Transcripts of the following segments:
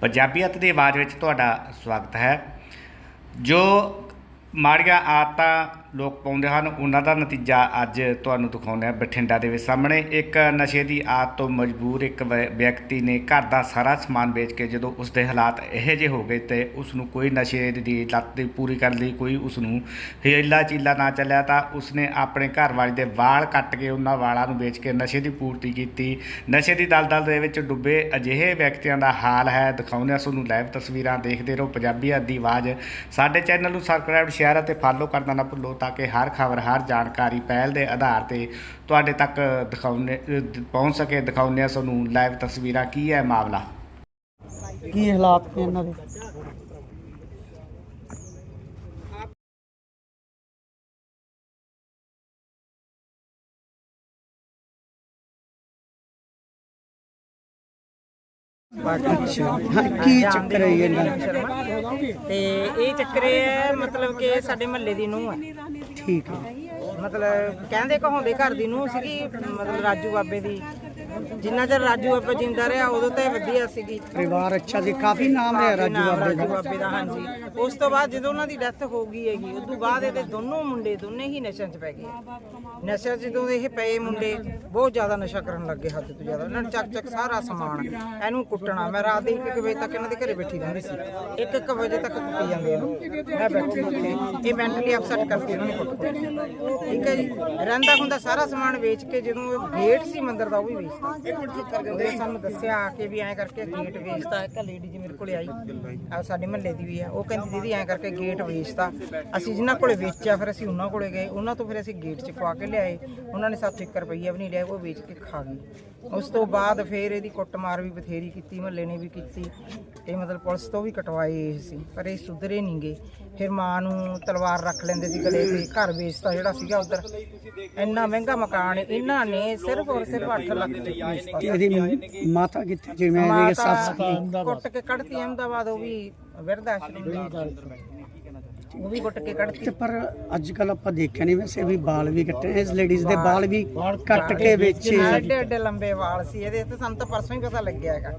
ਪੰਜਾਬੀਅਤ ਦੀ ਆਵਾਜ਼ ਵਿੱਚ ਤੁਹਾਡਾ ਸਵਾਗਤ ਹੈ। ਜੋ ਮਾੜੀਆਂ ਆਦਤਾਂ ਲੋਕ ਪਾਉਂਦੇ ਹਨ। ਉਹਨਾਂ ਦਾ ਨਤੀਜਾ ਅੱਜ ਤੁਹਾਨੂੰ ਦਿਖਾਉਂਦੇ ਹਾਂ ਬਠਿੰਡਾ ਦੇ ਵਿੱਚ। ਸਾਹਮਣੇ ਇੱਕ ਨਸ਼ੇ ਦੀ ਆਦਤ ਤੋਂ ਮਜਬੂਰ ਇੱਕ ਵਿ- ਵਿਅਕਤੀ ਨੇ ਘਰ ਦਾ ਸਾਰਾ ਸਮਾਨ ਵੇਚ ਕੇ ਜਦੋਂ ਉਸ ਦੇ ਹਾਲਾਤ ਇਹੋ ਜਿਹੇ ਹੋ ਗਏ ਤੇ ਉਸ ਨੂੰ ਕੋਈ ਨਸ਼ੇ ਦੀ ਲੱਤ ਦੀ ਪੂਰੀ ਕਰਨ ਲਈ ਕੋਈ ਉਸ ਨੂੰ ਹੀਲਾ ਚੀਲਾ ਨਾ ਚੱਲਿਆ ਤਾਂ ਉਸਨੇ ਆਪਣੇ ਘਰ ਵਾਲੇ ਦੇ ਵਾਲ ਕੱਟ ਕੇ ਉਹਨਾਂ ਵਾਲਾਂ ਨੂੰ ਵੇਚ ਕੇ ਨਸ਼ੇ ਦੀ ਪੂਰਤੀ ਕੀਤੀ। ਨਸ਼ੇ ਦੀ ਦਲਦਲ ਦੇ ਵਿੱਚ ਡੁੱਬੇ ਅਜਿਹੇ ਵਿਅਕਤੀਆਂ ਦਾ ਹਾਲ ਹੈ। ਦਿਖਾਉਂਦੇ ਹਾਂ ਤੁਹਾਨੂੰ ਲਾਈਵ ਤਸਵੀਰਾਂ ਦੇਖਦੇ ਰਹੋ। ਪੰਜਾਬੀ ਦੀ ਆਵਾਜ਼ ਸਾਡੇ ਚੈਨਲ ਨੂੰ ਸਬਸਕ੍ਰਾਈਬ ਸ਼ੇਅਰ ਅਤੇ ਫਾਲੋ ਕਰਨਾ ਨਾ ਭੁੱਲੋ। ਤਾਂ ਕਿ ਹਰ ਖਬਰ, ਹਰ ਜਾਣਕਾਰੀ ਪਹਿਲ ਦੇ ਆਧਾਰ ਤੇ ਤੁਹਾਡੇ ਤੱਕ ਦਿਖਾਉਣੇ ਪਹੁੰਚ ਸਕੇ। ਦਿਖਾਉਂਦੇ ਹਾਂ ਤੁਹਾਨੂੰ ਲਾਈਵ ਤਸਵੀਰਾਂ, ਕੀ ਹੈ ਮਾਮਲਾ? ਕੀ ਹਾਲਾਤ ਨੇ ਇਹਨਾਂ ਦੇ? ਅੱਛਾ। ਹਾਂ, ਕੀ ਚੱਕਰ ਹੈ ਇਹਨਾਂ ਦਾ? ਤੇ ਇਹ ਚੱਕਰ ਇਹ ਹੈ ਮਤਲਬ ਕਿ ਸਾਡੇ ਮਹੱਲੇ ਦੀ ਨੂੰਹ ਹੈ। ਠੀਕ ਹੈ। ਮਤਲਬ ਕਹਿੰਦੇ ਕਹਾਉਂਦੇ ਘਰ ਦੀ ਨੂੰਹ ਸੀਗੀ ਮਤਲਬ ਰਾਜੂ ਬਾਬੇ ਦੀ। ਜਿੰਨਾ ਚਿਰ ਰਾਜੂ ਬਾਬਾ ਜਿੰਦਾ ਰਿਹਾ ਉਦੋਂ ਤਾਂ ਇਹ ਵਧੀਆ ਸੀਗੀ। ਪਰਿਵਾਰ ਅੱਛਾ ਸੀ ਕਾਫੀ ਨਾਮ ਹੈ ਰਾਜੂ ਬਾਬੇ ਦਾ। ਰਾਜੂ ਬਾਬੇ ਦਾ ਹਾਂਜੀ। ਉਸ ਤੋਂ ਬਾਅਦ ਜਦੋਂ ਉਹਨਾਂ ਦੀ ਡੈਥ ਹੋ ਗਈ ਹੈਗੀ ਉਸ ਤੋਂ ਬਾਅਦ ਇਹਦੇ ਦੋਨੋਂ ਮੁੰਡੇ ਦੋਨੇ ਹੀ ਨਸ਼ਿਆਂ 'ਚ ਪੈ ਗਏ। ਨਸ਼ਿਆਂ 'ਚ ਜਦੋਂ ਇਹ ਪਏ ਮੁੰਡੇ ਬਹੁਤ ਜ਼ਿਆਦਾ ਨਸ਼ਾ ਕਰਨ ਲੱਗੇ ਹੱਦ ਤੋਂ ਜ਼ਿਆਦਾ। ਇਹਨਾਂ ਨੇ ਚੱਕ ਚੱਕ ਸਾਰਾ ਸਮਾਨ ਇਹਨੂੰ ਕੁੱਟਣਾ। ਮੈਂ ਰਾਤ ਦੇ 1 ਵਜੇ ਤੱਕ ਇਹਨਾਂ ਦੇ ਘਰੇ ਬੈਠੀ ਰਹਿੰਦੀ ਸੀ। 1-1 ਵਜੇ ਤੱਕ ਕੁੱਟੀ ਜਾਂਦੇ ਆ। ਮੈਂ ਬੈਠੀ ਉੱਥੇ ਇਹ ਮੈਂਟਲੀ ਅਪਸੈਟ ਕਰਕੇ ਇਹਨਾਂ ਨੂੰ ਕੁੱਟਦੇ ਠੀਕ ਹੈ ਜੀ। ਰਹਿੰਦਾ ਹੁੰਦਾ ਸਾਰਾ ਸਮਾਨ ਵੇਚ ਕੇ ਜਦੋਂ ਇਹ ਗੇਟ ਸੀ ਮੰਦਿਰ ਦਾ ਉਹ ਵੀ ਉਹਨੇ ਸਾਨੂੰ ਦੱਸਿਆ ਆ ਕੇ ਵੀ ਐਂ ਕਰਕੇ ਗੇਟ ਵੇਚਦਾ ਇੱਕ ਲੇਡੀ ਜੀ ਮੇਰੇ ਕੋਲੇ ਆਈ। ਆ ਸਾਡੇ ਮਹੱਲੇ ਦੀ ਵੀ ਆ। ਉਹ ਕਹਿੰਦੀ ਦੀਦੀ ਐਂ ਕਰਕੇ ਗੇਟ ਵੇਚਦਾ ਅਸੀਂ ਜਿਨ੍ਹਾਂ ਕੋਲੇ ਵੇਚਿਆ ਫਿਰ ਅਸੀਂ ਉਹਨਾਂ ਕੋਲੇ ਗਏ। ਉਹਨਾਂ ਤੋਂ ਫਿਰ ਅਸੀਂ ਗੇਟ 'ਚ ਪਵਾ ਕੇ ਲਿਆਏ। ਉਹਨਾਂ ਨੇ ਸਾਥ 1 ਰੁਪਈਆ ਵੀ ਨਹੀਂ ਲਿਆ ਉਹ ਵੇਚ ਕੇ ਖਾ ਗਈ ਉਸ ਤੋਂ ਬਾਅਦ ਫਿਰ ਇਹਦੀ ਕੁੱਟਮਾਰ ਵੀ ਬਥੇਰੀ ਕੀਤੀ ਮਹੱਲੇ ਨੇ ਵੀ ਕੀਤੀ। ਇਹ ਮਤਲਬ ਪੁਲਿਸ ਤੋਂ ਵੀ ਕਟਵਾਏ ਇਹ ਸੀ ਪਰ ਇਹ ਸੁਧਰੇ ਨਹੀਂਗੇ। ਫਿਰ ਮਾਂ ਨੂੰ ਤਲਵਾਰ ਰੱਖ ਲੈਂਦੇ ਸੀ ਗਲੇ ਤੇ ਘਰ ਵੇਚਦਾ ਜਿਹੜਾ ਸੀਗਾ ਉਧਰ। ਇੰਨਾ ਮਹਿੰਗਾ ਮਕਾਨ ਇਹਨਾਂ ਨੇ ਸਿਰਫ ਔਰ ਸਿਰਫ 8 ਲੱਖ ਤੇ ਇਹਦੀ ਮਾਤਾ ਕਿੱਥੇ? ਜਿਵੇਂ ਇਹਦੀ ਸੱਸ ਕੁੱਟ ਕੇ ਕੱਢਤੀ ਅਹਿਮਦਾਬਾਦ ਉਹ ਵੀ ਵਿਰਧ ਆਸ਼ਰਮ। ਦੇ ਉਹ ਵੀ ਕੁੱਟ ਕੇ ਕੱਢਤੀ। ਤੇ ਪਰ ਅੱਜ ਕੱਲ ਆਪਾਂ ਦੇਖਿਆ ਨਹੀਂ ਵੈਸੇ ਵੀ ਬਾਲ ਵੀ ਕੱਟੇ ਇਸ ਲੇਡੀਜ਼ ਦੇ ਬਾਲ ਵੀ ਕੱਟ ਕੇ ਵੇਚੇ ਐਡੇ ਐਡੇ ਲੰਬੇ ਵਾਲ ਸੀ ਇਹਦੇ ਤੇ ਸਾਨੂੰ ਤਾਂ ਪਰਸੋਂ ਹੀ ਪਤਾ ਲੱਗਿਆ ਹੈਗਾ।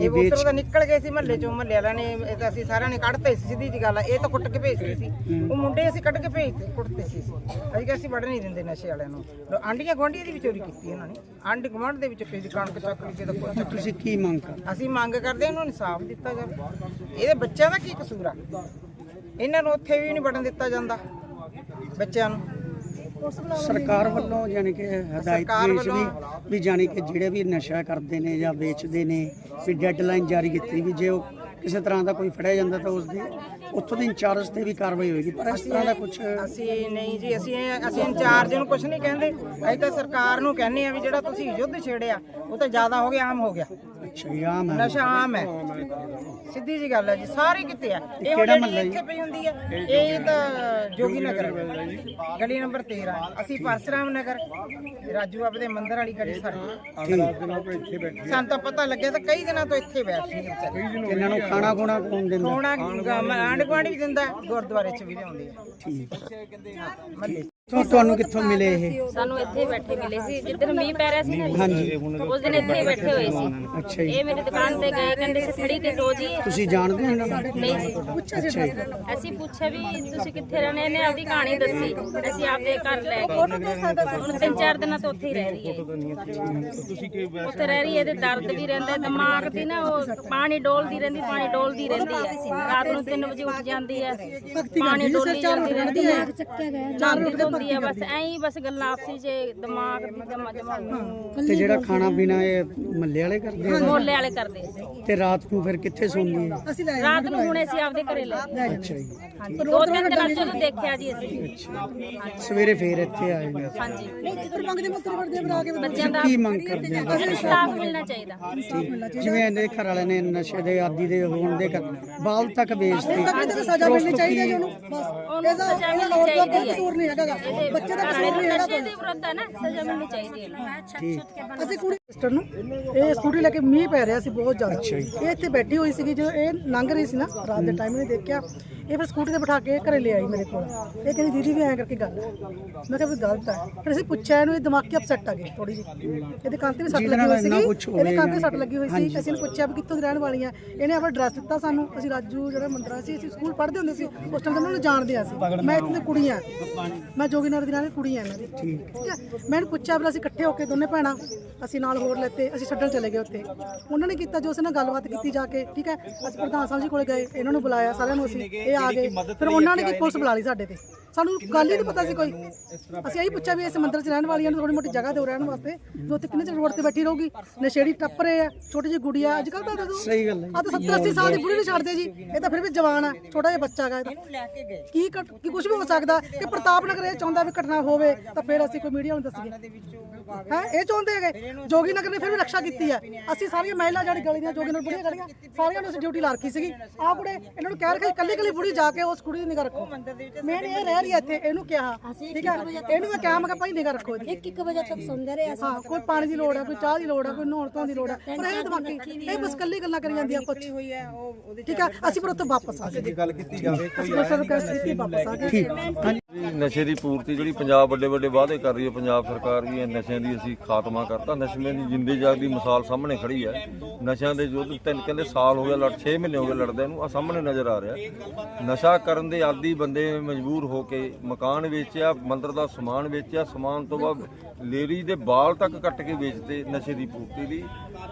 ਇਹ ਉੱਧਰੋਂ ਤਾਂ ਨਿਕਲ ਗਏ ਸੀ ਮਹੱਲੇ ਚੋਂ ਮਹੱਲੇ ਵਾਲਿਆਂ ਨੇ ਇਹ ਤਾਂ ਅਸੀਂ ਸਾਰਿਆਂ ਨੇ ਕੱਢਤੇ ਸੀ ਸਿੱਧੀ ਜੀ ਗੱਲ ਆ ਇਹ ਤਾਂ ਕੁੱਟ ਕੇ ਭੇਜਦੇ ਸੀ। ਉਹ ਮੁੰਡੇ ਅਸੀਂ ਕੱਢ ਕੇ ਭੇਜਦੇ ਕੁੱਟਦੇ ਸੀ ਅਸੀਂ। ਕਿ ਅਸੀਂ ਵੜ ਨਹੀਂ ਦਿੰਦੇ ਨਸ਼ੇ ਵਾਲਿਆਂ ਨੂੰ। ਆਂਡੀਆਂ ਗੁਆਂਢੀਆਂ ਦੀ ਵੀ ਚੋਰੀ ਕੀਤੀ ਇਹਨਾਂ ਨੇ। ਆਂਢ ਗੁਆਂਢ ਦੇ ਵਿੱਚ ਕਿਸੇ ਦੀ ਕਣਕ ਚੱਕ ਲਈ ਕਿਸੇ ਦਾ ਕੁਛ ਚੱਕ ਤੁਸੀਂ ਕੀ ਮੰਗ ਕਰ ਅਸੀਂ ਮੰਗ ਕਰਦੇ ਹਾਂ ਇਹਨਾਂ ਨੂੰ ਇਨਸਾਫ ਦਿੱਤਾ ਜਾਵੇ। ਇਹਦੇ ਬੱਚਿਆਂ ਦਾ ਕੀ ਕਸੂਰ ਆ? ਇਹਨਾਂ ਨੂੰ ਉੱਥੇ ਵੀ ਨਹੀਂ ਵੜਨ ਦਿੱਤਾ ਜਾਂਦਾ ਬੱਚਿਆਂ ਨੂੰ। ਸਰਕਾਰ ਵੱਲੋਂ ਯਾਨੀ ਕਿ ਹਦਾਇਤ ਸਰਕਾਰ ਵੇਚ ਵੀ ਵੀ ਯਾਨੀ ਕਿ ਜਿਹੜੇ ਵੀ ਨਸ਼ਾ ਕਰਦੇ ਨੇ ਜਾਂ ਵੇਚਦੇ ਨੇ ਵੀ ਡੈਡਲਾਈਨ ਜਾਰੀ ਕੀਤੀ ਵੀ ਜੇ ਉਹ ਕਿਸੇ ਤਰ੍ਹਾਂ ਦਾ ਕੋਈ ਫੜਿਆ ਜਾਂਦਾ ਤਾਂ ਉਸ ਦੀ ਉੱਥੋਂ ਦੇ ਇੰਚਾਰਜ ਤੇ ਵੀ ਕਾਰਵਾਈ ਹੋਏਗੀ। ਪਰ ਇਸ ਤਰ੍ਹਾਂ ਦਾ ਕੁਝ ਅਸੀਂ ਨਹੀਂ ਜੀ ਅਸੀਂ ਅਸੀਂ ਇੰਚਾਰਜ ਨੂੰ ਕੁਝ ਨਹੀਂ ਕਹਿੰਦੇ। ਅਸੀਂ ਤਾਂ ਸਰਕਾਰ ਨੂੰ ਕਹਿੰਦੇ ਆ ਵੀ ਜਿਹੜਾ ਤੁਸੀਂ ਯੁੱਧ ਛੇੜਿਆ ਉਹ ਤਾਂ ਜ਼ਿਆਦਾ ਹੋ ਗਿਆ ਆਮ ਹੋ ਗਿਆ। ਅੱਛਾ ਜੀ, ਆਮ ਹੈ। ਨਸ਼ਾ ਆਮ ਹੈ। ਸਿੱਧੀ ਜੀ ਗੱਲ ਹੈ ਜੀ ਸਾਰੇ ਕਿਤੇ ਆ। ਇਹ ਕਿਹੜਾ ਮਹੱਲਾ? ਇੱਥੇ ਪਈ ਹੁੰਦੀ ਹੈ। ਇਹ ਤਾਂ ਜੋਗੀ ਨਗਰ। ਗਲੀ ਨੰਬਰ 13 ਅਸੀਂ ਪਰਸਰਾਮ ਨਗਰ ਰਾਜੂ ਬਾਬੇ ਦੇ ਮੰਦਿਰ ਵਾਲੀ ਗਲੀ ਸਾਡੀ ਸਾਨੂੰ ਤਾਂ ਪਤਾ ਲੱਗਿਆ ਤਾਂ ਕਈ ਦਿਨਾਂ ਤੋਂ ਇੱਥੇ ਬੈਠੇ ਇਹਨਾਂ ਨੂੰ ਖਾਣਾ ਖੁਣਾ ਕੌਣ ਦਿੰਦਾ? ਸੋਣਾ ਆਂਢ ਗੁਆਂਢ ਵੀ ਦਿੰਦਾ ਗੁਰਦੁਆਰੇ 'ਚ ਵੀ ਲਿਆਉਂਦੇ ਆ। ਠੀਕ। ਮਹੱਲੇ ਤੁਹਾਨੂੰ ਕਿੱਥੋਂ ਮਿਲੇ ਇਹ? ਸਾਨੂੰ ਇੱਥੇ ਬੈਠੇ ਮਿਲੇ ਸੀ। ਜਿੱਦਣ ਮੀਂਹ ਪੈ ਰਿਹਾ ਸੀ ਨਾ ਹਾਂਜੀ। ਉਸ ਦਿਨ ਇੱਥੇ ਬੈਠੇ ਹੋਏ ਸੀ। ਅੱਛਾ ਜੀ। ਇਹ ਮੇਰੀ ਦੁਕਾਨ ਤੇ ਗਏ ਕਹਿੰਦੇ ਸੀ ਖੜੀ ਤੇ ਸੋ ਜੀ। ਤੁਸੀਂ ਜਾਣਦੇ ਹੋ ਇਹਨਾਂ ਨੂੰ? ਨਹੀਂ। ਜੀ ਅੱਛਾ ਜੀ। ਅਸੀਂ ਪੁੱਛਿਆ ਵੀ ਤੁਸੀਂ ਕਿੱਥੇ ਰਹਿੰਦੇ? ਇਹਨੇ ਆਪਦੀ ਕਹਾਣੀ ਦੱਸੀ। ਅਸੀਂ ਆਪਦੇ ਘਰ ਲੈ ਗਏ। ਹੁਣ ਤਿੰਨ ਚਾਰ ਦਿਨਾਂ ਤੋਂ ਉੱਥੇ ਹੀ ਰਹਿ ਰਹੀ ਹੈ। ਉੱਥੇ ਰਹਿ ਰਹੀ ਹੈ ਇਹਦੇ ਦਰਦ ਵੀ ਰਹਿੰਦਾ ਹੈ, ਦਿਮਾਗ ਦੀ ਨਾ ਉਹ ਪਾਣੀ ਡੋਲਦੀ ਰਹਿੰਦੀ ਪਾਣੀ ਡੋਲਦੀ ਰਹਿੰਦੀ ਹੈ। ਰਾਤ ਨੂੰ 3 ਵਜੇ ਉੱਠ ਜਾਂਦੀ ਹੈ। ਪਾਣੀ ਡੋਲਦੀ ਜਾਂਦੀ ਰਹਿੰਦੀ ਹੈ। ਚਾਰ ਹੁੰਦੀ ਹੈ ਬਸ ਐਂ ਹੀ ਬਸ ਗੱਲਾਂ ਆਪਸੀ ਜੇ ਦਿਮਾਗ ਦੀ ਜਮਾ ਜਮਾ ਤੇ ਜਿਹੜਾ ਖਾਣਾ ਪੀਣਾ ਇਹ ਮੱਲੇ ਵਾਲੇ ਕਰਦੇ ਆ? ਮੋਲੇ ਵਾਲੇ ਕਰਦੇ ਤੇ ਰਾਤ ਨੂੰ ਫਿਰ ਕਿੱਥੇ ਸੌਂਦੀ ਹੈ ਰਾਤ ਨੂੰ ਹੁਣੇ ਅਸੀਂ ਆਪਦੇ ਘਰੇ ਲੈ ਗਏ। ਅੱਛਾ ਜੀ। ਹਾਂਜੀ। ਦੋ ਤਿੰਨ ਦਿਨਾਂ ਚ ਉਹਨੂੰ ਦੇਖਿਆ ਜੀ ਅਸੀਂ। ਸਵੇਰੇ ਫੇਰ ਇੱਥੇ ਆਏ ਨੇ ਹਾਂਜੀ। ਬੱਚਿਆਂ ਦਾ ਕੀ ਮੰਗ ਕਰਦੇ ਹੋ ਇਨਸਾਫ ਮਿਲਣਾ ਚਾਹੀਦਾ। ਜਿਵੇਂ ਇਹਦੇ ਘਰ ਵਾਲਿਆਂ ਨੇ ਨਸ਼ੇ ਦੇ ਆਦੀ ਦੇ ਹੋਣ ਦੇ ਕਰ ਬਾਲ ਤੱਕ ਵੇਚਦੇ ਸਜ਼ਾ ਮਿਲਣੀ ਚਾਹੀਦੀ ਹੈ ਜੀ ਉਹਨੂੰ। ਉਹਨੂੰ ਸਜ਼ਾ ਮਿਲਣੀ ਚਾਹੀਦੀ ਹੈ। ਕਸੂਰ ਨਹੀਂ ਹੈਗਾ ਬੱਚੇ ਦਾ ਕਸੂਰ ਨਹੀਂ ਹੈਗਾ ਨਸ਼ੇ ਦੀ ਵਿਰੁੱਧ ਹੈ ਨਾ ਸਜ਼ਾ ਮਿਲਣੀ ਚਾਹੀਦੀ ਹੈ। ਅਸੀਂ ਕੁੜੀ ਸਿਸਟਰ ਨੂੰ ਇਹ ਸਕੂਟੀ ਲੈ ਕੇ ਮੀਂਹ ਪੈ ਰਿਹਾ ਸੀ ਬਹੁਤ ਜ਼ਿਆਦਾ। ਇਹ ਇੱਥੇ ਬੈਠੀ ਹੋਈ ਸੀਗੀ ਜਦੋਂ ਇਹ ਲੰਘ ਰਹੀ ਸੀ ਨਾ ਰਾਤ ਦੇ ਟਾਈਮ ਨੇ ਦੇਖਿਆ। ਇਹ ਫਿਰ ਸਕੂਟੀ ਤੇ ਬਿਠਾ ਕੇ ਘਰੇ ਲੈ ਆਈ ਮੇਰੇ ਕੋਲ। ਇਹ ਕਹਿੰਦੀ ਦੀਦੀ ਵੀ ਐਂ ਕਰਕੇ ਗੱਲ ਹੈ। ਮੈਂ ਕਿਹਾ ਵੀ ਗਲਤ ਹੈ। ਫਿਰ ਅਸੀਂ ਪੁੱਛਿਆ ਇਹਨੂੰ ਇਹ ਦਿਮਾਗੀ ਅਪਸੈਟ ਆ ਗਈ ਥੋੜੀ ਜਿਹੀ। ਇਹਦੇ ਕੰਨ ਤੇ ਵੀ ਸੱਟ ਜਿਹਦੇ ਲੱਗੀ ਨਾਲ ਹੋਈ ਇੰਨਾ ਸੀਗੀ ਇਹਦੇ ਕੰਨ ਤੇ। ਸੱਟ ਲੱਗੀ ਹੋਈ ਸੀ। ਅਸੀਂ ਇਹਨੂੰ ਪੁੱਛਿਆ ਵੀ ਕਿੱਥੋਂ ਦੀ ਰਹਿਣ ਵਾਲੀ ਆ? ਇਹਨੇ ਆਪਣਾ ਐਡਰੈਸ ਦਿੱਤਾ ਸਾਨੂੰ। ਅਸੀਂ ਰਾਜੂ ਜਿਹੜਾ ਮੰਦਰਾ ਸੀ ਅਸੀਂ ਸਕੂਲ ਪੜ੍ਹਦੇ ਹੁੰਦੇ ਸੀ। ਉਸ ਟਾਈਮ ਉਹਨਾਂ ਨੂੰ ਜਾਣਦੇ ਆ ਸੀ ਮੈਂ ਇੱਥੇ ਦੀ ਕੁੜੀ ਆ। ਮੈਂ ਜੋਗੀਨਗਰ ਦੀ ਵਾਲੀ ਕੁੜੀ ਆ ਇਹਨਾਂ ਦੀ। ਠੀਕ। ਹੈ? ਮੈਂ ਇਹਨੂੰ ਪੁੱਛਿਆ ਵੀ ਅਸੀਂ ਇਕੱਠੇ ਹੋ ਕੇ ਦੋਨੇ ਭੈਣਾਂ ਅਸੀਂ ਨਾਲ ਹੋਰ ਲੈਤੇ ਅਸੀਂ ਛੱਡਣ ਚਲੇ ਗਏ ਉੱਥੇ। ਉਹਨਾਂ ਨੇ ਕੀਤਾ ਜੋ ਉਸ ਨਾਲ ਗੱਲਬਾਤ ਕੀਤੀ ਜਾ ਕੇ। ਠੀਕ ਹੈ? ਅਸੀਂ ਪ੍ਰਧਾਨ ਸਾਹਿਬ ਜੀ ਕੋਲੇ ਗਏ। ਇਹਨਾਂ ਨੂੰ ਬੁਲਾਇਆ ਸਾਰਿਆਂ ਨੂੰ ਅਸੀਂ। ਇਹ ਆ ਗਏ ਫਿਰ ਉਹਨਾਂ ਨੇ ਕੀ ਪੁਲਿਸ ਬੁਲਾ ਲਈ ਸਾਡੇ ਤੇ। ਸਾਨੂੰ ਗੱਲ ਹੀ ਨਹੀਂ ਪਤਾ ਸੀ ਕੋਈ। ਅਸੀਂ ਇਹੀ ਪੁੱਛਿਆ ਵੀ ਇਸ ਮੰਦਿਰ 'ਚ ਰਹਿਣ ਵਾਲੀਆਂ ਨੂੰ ਥੋੜੀ ਮੋਟੀ ਜਗ੍ਹਾ ਦਿਓ ਰਹਿਣ ਵਾਸਤੇ ਜੋ ਉੱਥੇ ਕਿੰਨੇ ਚਿਰ ਰੋਡ ਤੇ ਬੈਠੀ ਰਹੂਗੀ। ਨਸ਼ੇੜੀ ਟੱਪ ਰਹੇ ਆ ਛੋਟੀ ਜਿਹੀ ਗੁੜੀਆ ਅੱਜ ਕੱਲ੍ਹ ਤਾਂ ਦੱਸੋ। ਸਹੀ ਗੱਲ ਹੈ। ਆ ਤਾਂ 70 80 ਸਾਲ ਦੀ ਬੁੜੀ ਨੂੰ ਛੱਡਦੇ ਜੀ। ਇਹ ਤਾਂ ਫਿਰ ਵੀ ਜਵਾਨ ਆ ਛੋਟਾ ਜਿਹਾ ਬੱਚਾ ਹੈਗਾ ਕੇ ਗਏ। ਕੀ ਘਟ- ਕੀ ਕੁਝ ਵੀ ਹੋ ਸਕਦਾ ਕਿ ਪ੍ਰਤਾਪ ਨਗਰ ਇਹ ਚਾਹੁੰਦਾ ਵੀ ਘਟਨਾ ਹੋਵੇ ਤਾਂ ਫਿਰ ਅਸੀਂ ਕੋਈ ਮੀਡੀਆ ਨੂੰ ਦੱਸੀਏ। ਦੇ ਵਿੱਚੋਂ ਹੈ ਇਹ ਚਾਹੁੰਦੇ ਹੈਗੇ। ਜੋਗੀ ਨਗਰ ਨੇ ਫਿਰ ਵੀ ਰੱਖਿਆ ਕੀਤੀ ਹੈ ਅਸੀਂ ਸਾਰੀਆਂ ਮਹਿਲਾ ਜਿਹੜੀ ਗਲੀ ਦੀਆਂ ਜੋਗੀ ਨਗਰ ਬੁੜੀਆਂ ਗਲੀਆਂ ਸਾਰਿਆਂ ਨੂੰ ਅਸੀਂ ਡਿਊਟੀ ਲਾ ਰੱਖੀ ਸੀਗੀ। ਆਹ ਬੁੜੇ ਇਹਨਾਂ ਨੂੰ ਕਹਿ ਰੱਖਿਆ ਕੱਲੀ ਕੱਲੀ ਬੁੜੀ ਜਾ ਕੇ ਉਸ ਕੁੜੀ ਦੀ ਨਿਗਾਹ ਰੱਖੋ। ਮੈਂ ਇਹ ਰਹਿ ਰਹੀ ਹੈ ਇੱਥੇ ਇਹਨੂੰ ਕਿਹਾ। ਠੀਕ ਹੈ ਇਹਨੂੰ ਮੈਂ ਕਿਹਾ ਮੈਂ ਕਿਹਾ ਭਾਈ ਨਿਗਾਹ ਰੱਖੋ ਇਹਦੀ ਇੱਕ ਇੱਕ ਵਜੇ ਤੱਕ ਸੌਂਦੇ ਰਹੇ ਅਸੀਂ। ਹਾਂ ਕੋਈ ਪਾਣੀ ਦੀ ਲੋੜ ਹੈ ਕੋਈ ਚਾਹ ਦੀ ਲੋੜ ਹੈ ਕੋਈ ਨਹਾਉਣ ਧੋਣ ਦੀ ਲੋੜ ਹੈ ਪਰ ਇਹ ਦਿਮਾਗੀ ਇਹ ਬਸ ਕੱਲੀ ਗੱਲਾਂ ਕਰੀ ਜਾਂਦੀ ਆ ਕੁਛ। ਹੋਈ ਹੈ ਉਹ ਉਹਦੇ ਠੀਕ ਹੈ ਅਸੀਂ ਪਰ ਉੱਥੋਂ ਵਾਪਸ ਆ ਗਏ ਗੱਲ ਕੀਤੀ ਜਾਵੇ ਕੋਈ ਰਿਕਵੈਸਟ ਕੀਤੀ ਵਾਪਸ ਆ ਗਏ ਜੀ, ਨਸ਼ੇ ਦੀ ਪੂਰਤੀ ਜਿਹੜੀ ਪੰਜਾਬ ਵੱਡੇ ਵੱਡੇ ਵਾਅਦੇ ਕਰ ਰਹੀ ਹੈ ਪੰਜਾਬ ਸਰਕਾਰ ਵੀ ਇਹ ਨਸ਼ਿਆਂ ਦੀ ਅਸੀਂ ਖਾਤਮਾ ਕਰਤਾ ਨਸ਼ਿਆਂ ਦੀ ਜਿੰਦੇ ਜਾਗ ਦੀ ਮਿਸਾਲ ਸਾਹਮਣੇ ਖੜੀ ਹੈ। ਨਸ਼ਿਆਂ ਦੇ ਯੁੱਧ ਤਿੰਨ ਕਹਿੰਦੇ ਸਾਲ ਹੋ ਗਿਆ ਲੜ 6 ਮਹੀਨੇ ਹੋ ਗਏ ਲੜਦੇ ਨੂੰ ਆ ਸਾਹਮਣੇ ਨਜ਼ਰ ਆ ਰਿਹਾ। ਨਸ਼ਾ ਕਰਨ ਦੇ ਆਦੀ ਬੰਦੇ ਮਜਬੂਰ ਹੋ ਕੇ ਮਕਾਨ ਵੇਚਿਆ ਮੰਦਰ ਦਾ ਸਮਾਨ ਵੇਚਿਆ ਸਮਾਨ ਤੋਂ ਬਾਅਦ ਲੇਰੀ ਦੇ ਬਾਲ ਤੱਕ ਕੱਟ ਕੇ ਵੇਚਦੇ ਨਸ਼ੇ ਦੀ ਪੂਰਤੀ ਲਈ।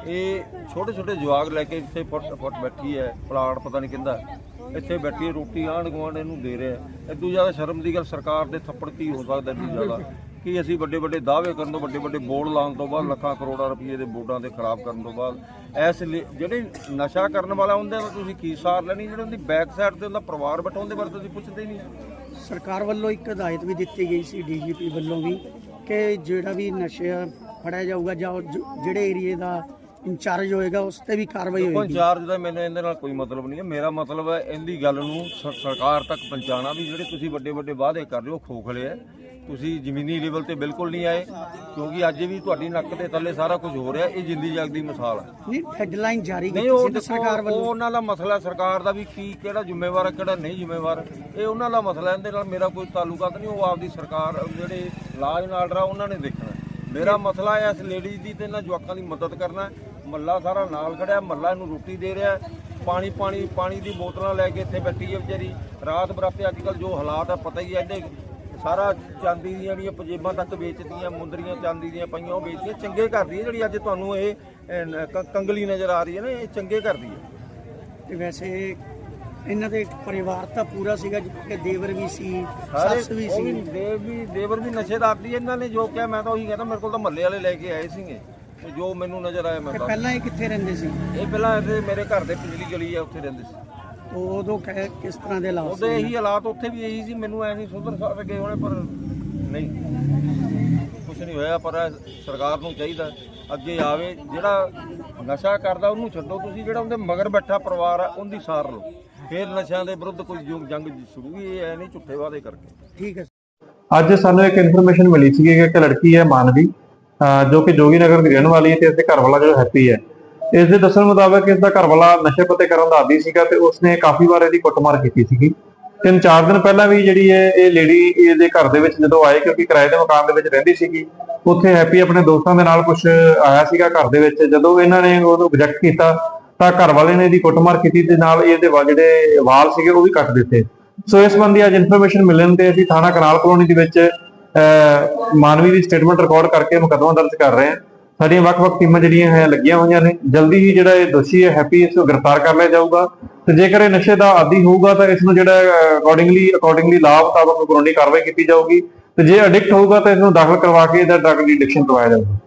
ਇਹ ਛੋਟੇ ਛੋਟੇ ਜਵਾਗ ਲੈ ਕੇ ਇੱਥੇ ਫੁੱਟ ਫੁੱਟ ਬੈਠੀ ਹੈ ਪਲਾਟ ਪਤਾ ਨਹੀਂ ਕਿੰਦਾ। ਇੱਥੇ ਬੈਠੀ ਰੋਟੀ ਆਂਢ ਗੁਆਂਢ ਇਹਨੂੰ ਦੇ ਰਿਹਾ। ਇਦੋਂ ਜ਼ਿਆਦਾ ਸ਼ਰਮ ਦੀ ਗੱਲ ਸਰਕਾਰ ਦੇ ਥੱਪੜ ਕੀ ਹੋ ਸਕਦਾ ਇਦੋਂ ਜ਼ਿਆਦਾ? ਕਿ ਅਸੀਂ ਵੱਡੇ ਵੱਡੇ ਦਾਅਵੇ ਕਰਨ ਤੋਂ ਵੱਡੇ ਵੱਡੇ ਬੋਰਡ ਲਾਉਣ ਤੋਂ ਬਾਅਦ ਲੱਖਾਂ ਕਰੋੜਾਂ ਰੁਪਏ ਦੇ ਬੋਰਡਾਂ ਤੇ ਖਰਾਬ ਕਰਨ ਤੋਂ ਬਾਅਦ? ਐਸ ਲਈ- ਜਿਹੜੇ ਨਸ਼ਾ ਕਰਨ ਵਾਲਾ ਉਹਦੇ ਨਾਲ ਤੁਸੀਂ ਕੀ ਸਾਰ ਲੈਣੀ? ਜਿਹੜੇ ਉਹਦੀ ਬੈਕ ਸਾਈਡ ਤੇ ਉਹਦਾ ਪਰਿਵਾਰ ਬੈਠਾ ਬਾਰੇ ਤੁਸੀਂ ਪੁੱਛਦੇ ਨਹੀਂ। ਸਰਕਾਰ ਵੱਲੋਂ ਇੱਕ ਹਦਾਇਤ ਵੀ ਦਿੱਤੀ ਗਈ ਸੀ ਡੀਜੀਪੀ ਵੱਲੋਂ ਵੀ ਕਿ ਜਿਹੜਾ ਵੀ ਨਸ਼ਾ ਫੜਿਆ ਜਾਊਗਾ ਜਾਂ, ਜਿਹੜੇ ਏਰੀਏ ਦਾ ਇੰਚਾਰਜ ਹੋਏਗਾ ਉਸ ਤੇ ਵੀ ਕਾਰਵਾਈ ਕੋਈ ਹੋਏਗੀ। ਚਾਰਜ ਦਾ ਮੈਨੂੰ ਇਹਦੇ ਨਾਲ ਕੋਈ ਮਤਲਬ ਨਹੀਂ ਹੈ। ਮੇਰਾ ਮਤਲਬ ਹੈ ਇਹਦੀ ਗੱਲ ਨੂੰ ਸਰਕਾਰ ਤੱਕ ਪਹੁੰਚਾਉਣਾ ਵੀ ਜਿਹੜੇ ਤੁਸੀਂ ਵੱਡੇ ਵੱਡੇ ਵਾਅਦੇ ਕਰ ਰਹੇ ਹੋ ਖੋਖਲੇ ਹੈ। ਤੁਸੀਂ ਜ਼ਮੀਨੀ ਲੈਵਲ ਤੇ ਬਿਲਕੁਲ ਨਹੀਂ ਆਏ ਕਿਉਂਕਿ ਅੱਜ ਵੀ ਤੁਹਾਡੀ ਨੱਕ ਦੇ ਥੱਲੇ ਸਾਰਾ ਕੁਝ ਹੋ ਰਿਹਾ ਇਹ ਜਿੰਦੀ ਜਾਗਦੀ ਮਿਸਾਲ ਹੈ। ਨਹੀਂ ਹੈਡਲਾਈਨ ਜਾਰੀ ਨਹੀਂ ਕੀਤੀ ਉਹ ਸੀ ਤਾਂ ਦੇਖੋ, ਸਰਕਾਰ ਉਹ ਵੱਲੋਂ ਉਹਨਾਂ ਦਾ ਮਸਲਾ ਹੈ, ਸਰਕਾਰ ਦਾ ਵੀ ਕੀ ਕਿਹੜਾ ਜ਼ਿੰਮੇਵਾਰ ਹੈ ਕਿਹੜਾ ਨਹੀਂ ਜ਼ਿੰਮੇਵਾਰ। ਇਹ ਉਹਨਾਂ ਦਾ ਮਸਲਾ ਹੈ, ਇਹਦੇ ਨਾਲ ਮੇਰਾ ਕੋਈ ਤਾਲੁਕਾਤ ਨਹੀਂ ਉਹ ਆਪਦੀ ਸਰਕਾਰ ਜਿਹੜੇ ਲਾਜ ਨਾਲ ਰਾ ਉਹਨਾਂ ਨੇ ਦੇਖਣਾ। ਮੇਰਾ ਮਸਲਾ ਹੈ ਇਸ ਲੇਡੀ ਦੀ ਤੇ ਇਹਨਾਂ ਜਵਾਕਾਂ ਦੀ ਮਦਦ ਕਰਨਾ ਮੱਲਾ ਸਾਰਾ ਨਾਲ ਖੜਿਆ ਮੱਲਾ ਇਹਨੂੰ ਰੋਟੀ ਦੇ ਰਿਹਾ ਪਾਣੀ ਪਾਣੀ ਪਾਣੀ ਦੀ ਬੋਤਲਾਂ ਲੈ ਕੇ ਇੱਥੇ ਬੈਠੀ ਹੈ ਵਿਚਾਰੀ। ਰਾਤ ਬਰਾਤੇ ਅੱਜ ਕੱਲ ਜੋ ਹਾਲਾਤ ਆ ਪਤਾ ਹੀ ਹੈ ਇਹਦੇ ਸਾਰਾ ਚਾਂਦੀ ਦੀਆਂ ਜਿਹੜੀਆਂ ਪਜੇਬਾਂ ਤੱਕ ਵੇਚਦੀਆਂ ਮੁੰਦਰੀਆਂ ਚਾਂਦੀ ਦੀਆਂ ਪਈਆਂ ਉਹ ਵੇਚਦੀਆਂ ਚੰਗੇ ਕਰਦੀ ਹੈ ਜਿਹੜੀ ਅੱਜ ਤੁਹਾਨੂੰ ਇਹ ਕੰਗਲੀ ਨਜ਼ਰ ਆ ਰਹੀ ਹੈ ਨਾ ਇਹ ਚੰਗੇ ਕਰਦੀ ਹੈ। ਤੇ ਵੈਸੇ ਇਹਨਾਂ ਦੇ ਪਰਿਵਾਰ ਤਾਂ ਪੂਰਾ ਸੀਗਾ ਜਿਵੇਂ ਕਿ ਦੇਵਰ ਵੀ ਸੀ ਸੱਸ ਵੀ ਸੀ। ਦੇਵ ਵੀ ਦੇਵਰ ਵੀ ਨਸ਼ੇ ਦਾ ਆਦੀ ਇਹਨਾਂ ਨੇ ਜੋ ਕਿਹਾ ਮੈਂ ਤਾਂ ਉਹੀ ਕਹਿੰਦਾ ਮੇਰੇ ਕੋਲ ਤਾਂ ਮਹੱਲੇ ਵਾਲੇ ਲੈ ਕੇ ਆਏ ਸੀਗੇ। ਜੋ ਮੈਨੂੰ ਨਜ਼ਰ ਆਇਆ ਮੈਂ ਤੇ ਪਹਿਲਾਂ ਇਹ ਕਿੱਥੇ ਰਹਿੰਦੇ ਸੀ? ਇਹ ਪਹਿਲਾਂ ਇੱਥੇ ਮੇਰੇ ਘਰ ਦੇ ਪਿਛਲੀ ਗਲੀ ਆ ਉੱਥੇ ਰਹਿੰਦੇ ਸੀ। ਤੋਂ ਉਦੋਂ ਕਿਸ ਤਰ੍ਹਾਂ ਦੇ ਹਾਲਾਤ ਉਹਦੇ ਸੀ? ਇਹੀ ਹਾਲਾਤ ਉੱਥੇ ਵੀ ਇਹੀ ਸੀ ਮੈਨੂੰ ਐ ਨਹੀਂ ਸੁਧਰ ਸਕ ਗਏ ਹੋਣੇ ਪਰ ਨਹੀਂ। ਕੁਝ ਨਹੀਂ ਹੋਇਆ ਪਰ ਇਹ ਸਰਕਾਰ ਨੂੰ ਚਾਹੀਦਾ ਅੱਗੇ ਆਵੇ। ਜਿਹੜਾ ਨਸ਼ਾ ਕਰਦਾ ਉਹਨੂੰ ਛੱਡੋ ਤੁਸੀਂ ਜਿਹੜਾ ਉਹਦੇ ਮਗਰ ਬੈਠਾ ਪਰਿਵਾਰ ਆ ਉਹਦੀ ਸਾਰ ਲਓ। ਫਿਰ ਨਸ਼ਿਆਂ ਦੇ ਵਿਰੁੱਧ ਕੋਈ ਜੰਗ ਸ਼ੁਰੂ ਵੀ ਇਹ ਐ ਨਹੀਂ ਝੁੱਠੇ ਵਾਅਦੇ ਕਰਕੇ। ਠੀਕ ਹੈ। ਅੱਜ ਸਾਨੂੰ ਇੱਕ ਇਨਫੋਰਮੇਸ਼ਨ ਮਿਲੀ ਸੀ ਕਿ ਇੱਕ ਲੜਕੀ ਹੈ ਮਾਨਵੀ। ਜੋ ਕਿ ਜੋਗੀ ਨਗਰ ਦੀ ਰਹਿਣ ਵਾਲੀ ਹੈ ਤੇ ਇਸਦੇ ਘਰ ਵਾਲਾ ਜੋ ਹੈਪੀ ਹੈ। ਇਸ ਦੇ ਦੱਸਣ ਮੁਤਾਬਕ ਇਸ ਦਾ ਘਰ ਵਾਲਾ ਨਸ਼ੇ ਪੱਤੇ ਕਰਨ ਦਾ ਆਦੀ ਸੀਗਾ ਤੇ ਉਸਨੇ ਕਾਫੀ ਵਾਰ ਇਹਦੀ ਕੁੱਟਮਾਰ ਕੀਤੀ ਸੀਗੀ। ਤਿੰਨ ਚਾਰ ਦਿਨ ਪਹਿਲਾਂ ਵੀ ਜਿਹੜੀ ਹੈ ਇਹ ਲੇਡੀ ਇਹਦੇ ਘਰ ਦੇ ਵਿੱਚ ਜਦੋਂ ਆਏ ਕਿਉਂਕਿ ਕਿਰਾਏ ਦੇ ਮਕਾਨ ਦੇ ਵਿੱਚ ਰਹਿੰਦੀ ਸੀਗੀ, ਉੱਥੇ ਹੈਪੀ ਆਪਣੇ ਦੋਸਤਾਂ ਦੇ ਨਾਲ ਕੁਝ ਆਇਆ ਸੀਗਾ ਘਰ ਦੇ ਵਿੱਚ। ਜਦੋਂ ਇਹਨਾਂ ਨੇ ਉਹਨੂੰ ਰਿਜੈਕਟ ਕੀਤਾ ਤਾਂ ਘਰ ਵਾਲੇ ਨੇ ਇਹਦੀ ਕੁੱਟਮਾਰ ਕੀਤੀ ਤੇ ਨਾਲ ਇਹਦੇ ਜਿਹੜੇ ਵਾਲ ਸੀਗੇ ਉਹ ਵੀ ਕੱਟ ਦਿੱਤੇ। ਸੋ ਇਸ ਸੰਬੰਧੀ ਅੱਜ ਇਨਫੋਰਮੇਸ਼ਨ ਮਿਲਣ ਤੇ ਅਸੀਂ ਥਾਣਾ ਕਨਾਲ ਕਲੋਨੀ ਦੇ ਵਿੱਚ ਮਾਨਵੀ ਦੀ ਸਟੇਟਮੈਂਟ ਰਿਕਾਰਡ ਕਰਕੇ ਮੁਕੱਦਮਾ ਦਰਜ ਕਰ ਰਹੇ ਹਾਂ। ਸਾਡੀਆਂ ਵੱਖ-ਵੱਖ ਟੀਮਾਂ ਜਿਹੜੀਆਂ ਹੈ ਲੱਗੀਆਂ ਹੋਈਆਂ ਨੇ, ਜਲਦੀ ਹੀ ਜਿਹੜਾ ਇਹ ਦੋਸ਼ੀ ਹੈ, ਹੈਪੀ, ਇਸ ਨੂੰ ਗ੍ਰਿਫਤਾਰ ਕਰ ਲਿਆ ਜਾਊਗਾ। ਤੇ ਜੇਕਰ ਇਹ ਨਸ਼ੇ ਦਾ ਆਦੀ ਹੋਊਗਾ, ਤਾਂ ਇਸ ਨੂੰ ਜਿਹੜਾ ਅਕੋਰਡਿੰਗਲੀ ਅਕੋਰਡਿੰਗਲੀ ਲਾਭ ਮੁਤਾਬਕ ਕਾਨੂੰਨੀ ਕਾਰਵਾਈ ਕੀਤੀ ਜਾਊਗੀ। ਤੇ ਜੇ ਐਡਿਕਟ ਹੋਊਗਾ, ਤਾਂ ਇਸ ਨੂੰ ਦਾਖਲ ਕਰਵਾ ਕੇ ਇਹਦਾ ਡਰਗ ਦੀ ਐਡਿਕਸ਼ਨ ਕਰਵਾਇਆ ਜਾਊਗਾ।